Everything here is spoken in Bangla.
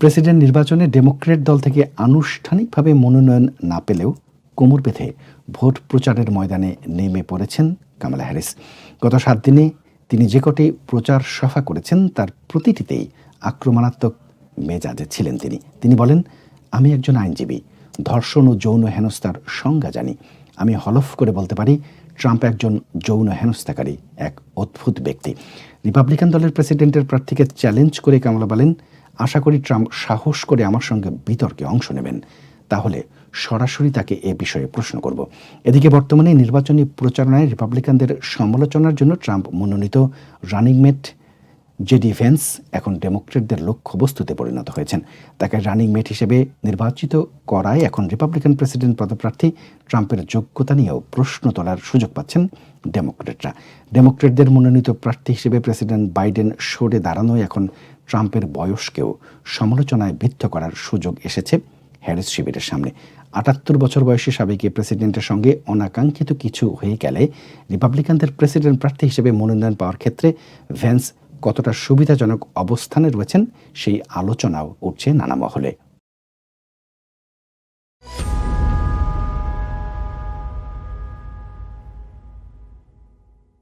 প্রেসিডেন্ট নির্বাচনে ডেমোক্রেট দল থেকে আনুষ্ঠানিকভাবে মনোনয়ন না পেলেও কোমর বেঁধে ভোট প্রচারের ময়দানে নেমে পড়েছেন কামালা হ্যারিস। গত সাত দিনে তিনি যে কটি প্রচার সভা করেছেন, তার প্রতিটিতেই আক্রমণাত্মক মেজাজে ছিলেন তিনি। তিনি বলেন, আমি একজন আইনজীবী, ধর্ষণ ও যৌন হেনস্থার সংজ্ঞা জানি। আমি হলফ করে বলতে পারি, ট্রাম্প একজন যৌন হেনস্থাকারী, এক অদ্ভুত ব্যক্তি। রিপাবলিকান দলের প্রেসিডেন্টের প্রার্থীকে চ্যালেঞ্জ করে কামলা বলেন আশা করি ট্রাম্প সাহস করে আমার সঙ্গে বিতর্কে অংশ নেবেন। তাহলে সরাসরি তাকে এ বিষয়ে প্রশ্ন করব। এদিকে বর্তমানে নির্বাচনী প্রচারণায় রিপাবলিকানদের সমালোচনার জন্য ট্রাম্প মনোনীত রানিং মেট জেডি ভেন্স এখন ডেমোক্রেটদের লক্ষ্যবস্তুতে পরিণত হয়েছেন। তাকে রানিং মেট হিসেবে নির্বাচিত করায় এখন রিপাবলিকান প্রেসিডেন্ট পদপ্রার্থী ট্রাম্পের যোগ্যতা নিয়েও প্রশ্ন তোলার সুযোগ পাচ্ছেন ডেমোক্রেটরা। ডেমোক্রেটদের মনোনীত প্রার্থী হিসেবে প্রেসিডেন্ট বাইডেন সরে দাঁড়ানোয় এখন ট্রাম্পের বয়সকেও সমালোচনায় ভিত্ত করার সুযোগ এসেছে হ্যারিস শিবিরের সামনে। আটাত্তর বছর বয়সী সাবেক প্রেসিডেন্টের সঙ্গে অনাকাঙ্ক্ষিত কিছু হয়ে গেলে রিপাবলিকানদের প্রেসিডেন্ট প্রার্থী হিসেবে মনোনয়ন পাওয়ার ক্ষেত্রে ভ্যান্স কতটা সুবিধাজনক অবস্থানে রয়েছেন সেই আলোচনাও উঠছে নানা মহলে।